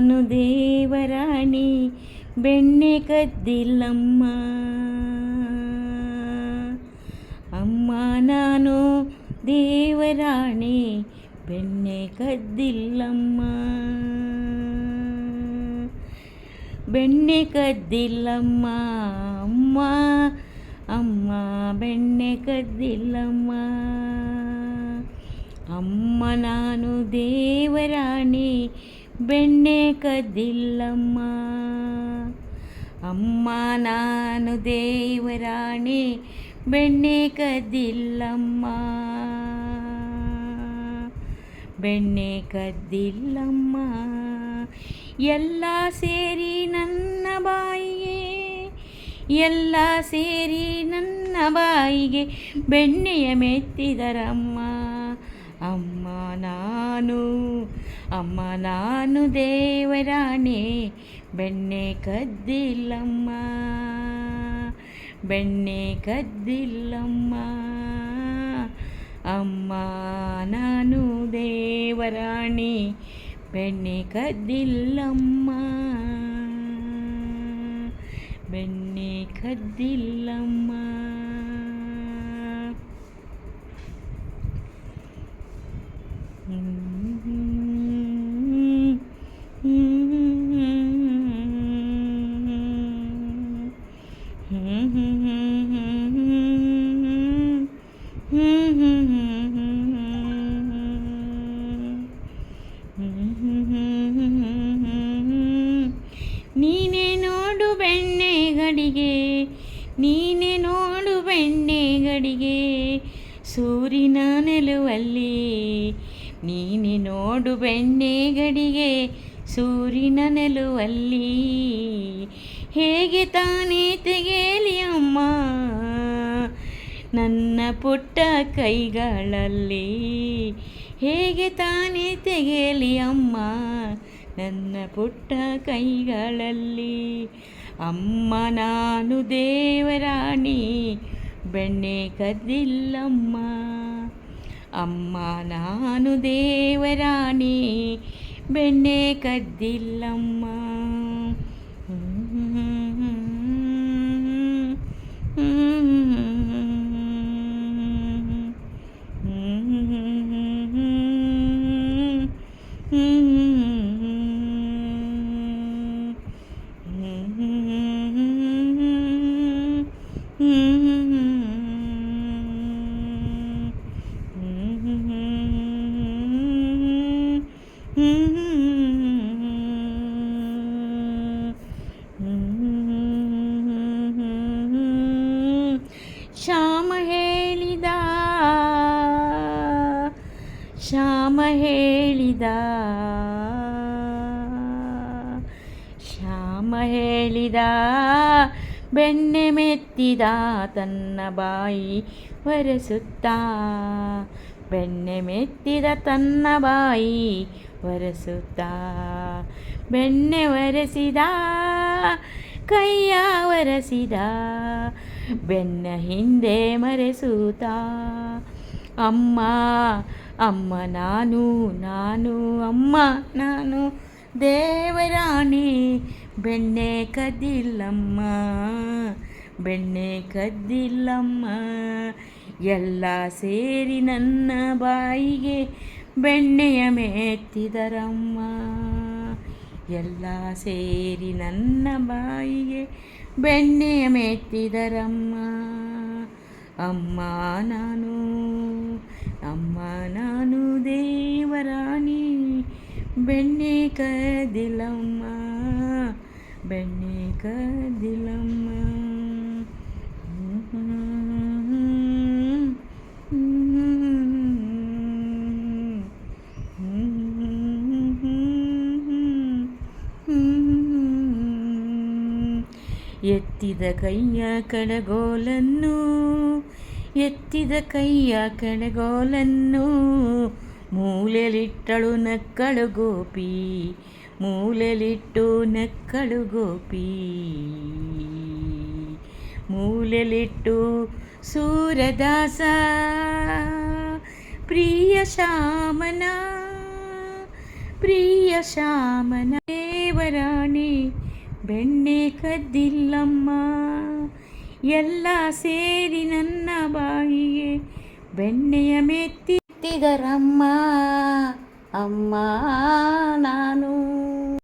ನಾನು ದೇವರಾಣಿ ಬೆಣ್ಣೆ ಕದ್ದಿಲ್ಲಮ್ಮ ಅಮ್ಮ ನಾನು ದೇವರಾಣಿ ಬೆಣ್ಣೆ ಕದ್ದಿಲ್ಲಮ್ಮ ಬೆಣ್ಣೆ ಕದ್ದಿಲ್ಲಮ್ಮ ಅಮ್ಮ ಅಮ್ಮ ಬೆಣ್ಣೆ ಕದ್ದಿಲ್ಲಮ್ಮ ಅಮ್ಮ ನಾನು ದೇವರಾಣಿ ಬೆಣ್ಣೆ ಕದ್ದಿಲ್ಲಮ್ಮ ಅಮ್ಮ ನಾನು ದೇವರಾಣಿ ಬೆಣ್ಣೆ ಕದ್ದಿಲ್ಲಮ್ಮ ಬೆಣ್ಣೆ ಕದ್ದಿಲ್ಲಮ್ಮ ಎಲ್ಲ ಸೇರಿ ನನ್ನ ಬಾಯಿಗೆ, ಎಲ್ಲ ಸೇರಿ ನನ್ನ ಬಾಯಿಗೆ ಬೆಣ್ಣೆಯ ಮೆತ್ತಿದರಮ್ಮ. ಅಮ್ಮ ನಾನು ಅಮ್ಮ ನಾನು ದೇವರಾಣಿ ಬೆಣ್ಣೆ ಕದ್ದಿಲ್ಲಮ್ಮ ಬೆಣ್ಣೆ ಕದ್ದಿಲ್ಲಮ್ಮ ಅಮ್ಮ ನಾನು ದೇವರಾಣಿ ಬೆಣ್ಣೆ ಕದ್ದಿಲ್ಲಮ್ಮ ಬೆಣ್ಣೆ ಕದ್ದಿಲ್ಲಮ್ಮ ನೀನೆ ನೋಡು ಬೆಣ್ಣೆ ಗಡಿಗೆ, ನೀನೆ ನೋಡು ಬೆಣ್ಣೆ ಗಡಿಗೆ, ಸೂರಿನ ನೆಲುವಲ್ಲಿ. ನೀನೆ ನೋಡು ಬೆಣ್ಣೆ ಗಡಿಗೆ, ಸೂರಿನ ನೆಲುವಲ್ಲಿ. ಹೇಗೆ ತಾನೇ ತೆಗೆಯಲಿ ಅಮ್ಮ? ನನ್ನ ಪುಟ್ಟ ಕೈಗಳಲ್ಲಿ ಹೇಗೆ ತಾನೇ ತೆಗೆಯಲಿ ಅಮ್ಮ? ನನ್ನ ಪುಟ್ಟ ಕೈಗಳಲ್ಲಿ ಅಮ್ಮ ನಾನು ದೇವರಾಣಿ, ಬೆಣ್ಣೆ ಕದ್ದಿಲ್ಲಮ್ಮ. ಅಮ್ಮ ನಾನು ದೇವರಾಣಿ, ಬೆಣ್ಣೆ ಕದ್ದಿಲ್ಲಮ್ಮ. ಶ್ಯಾಮ ಹೇಳಿದ ಶ್ಯಾಮ ಹೇಳಿದ ಶ್ಯಾಮ ಹೇಳಿದ. ಬೆಣ್ಣೆ ಮೆತ್ತಿದ ತನ್ನ ಬಾಯಿ ಒರೆಸುತ್ತಾ. ಬೆನ್ನೆ ಮೆತ್ತಿದ ತನ್ನ ಬಾಯಿ ಒರೆಸುತ್ತಾ. ಬೆಣ್ಣೆ ಒರೆಸಿದ, ಕೈಯ ಒರೆಸಿದ. ಬೆನ್ನ ಹಿಂದೆ ಮರೆಸೂತ ಅಮ್ಮ ಅಮ್ಮ, ನಾನು ನಾನು, ಅಮ್ಮ, ನಾನು, ದೇವರಾಣಿ ಬೆಣ್ಣೆ ಕದ್ದಿಲ್ಲಮ್ಮ ಬೆಣ್ಣೆ ಕದ್ದಿಲ್ಲಮ್ಮ ಎಲ್ಲ ಸೇರಿ ನನ್ನ ಬಾಯಿಗೆ ಬೆಣ್ಣೆಯ ಮೇತ್ತಿದರಮ್ಮ. ಎಲ್ಲ ಸೇರಿ ನನ್ನ ಬಾಯಿಗೆ ಬೆಣ್ಣೆಯ ಮೇತ್ತಿದರಮ್ಮ. ಅಮ್ಮ ನಾನು ಅಮ್ಮ ನಾನು ದೇವರಾಣಿ, ಬೆಣ್ಣೆ ಕದಿಲಮ್ಮ. ಬೆಣ್ಣೆ ಕದಿಲಮ್ಮ. ಎತ್ತಿದ ಕೈಯ ಕಡಗೋಲನ್ನು ಎತ್ತಿದ ಕೈಯ ಕಡಗೋಲನ್ನು ಮೂಲೆಲಿಟ್ಟಳು ನಕ್ಕಳು ಗೋಪಿ. ಮೂಲೆಲಿಟ್ಟು ನೆಕ್ಕಳು ಗೋಪಿ. ಮೂಲೆಲಿಟ್ಟು ಸೂರದಾಸ. ಪ್ರಿಯ ಶಾಮನ ಪ್ರಿಯ ಶಾಮನ, ದೇವರಾಣಿ, ಬೆಣ್ಣೆ ಕದ್ದಿಲ್ಲಮ್ಮ. ಎಲ್ಲ ಸೇರಿ ನನ್ನ ಬಾಯಿಗೆ ಬೆಣ್ಣೆಯ ಮೆತ್ತಿದರಮ್ಮ ಅಮ್ಮ, ನಾನು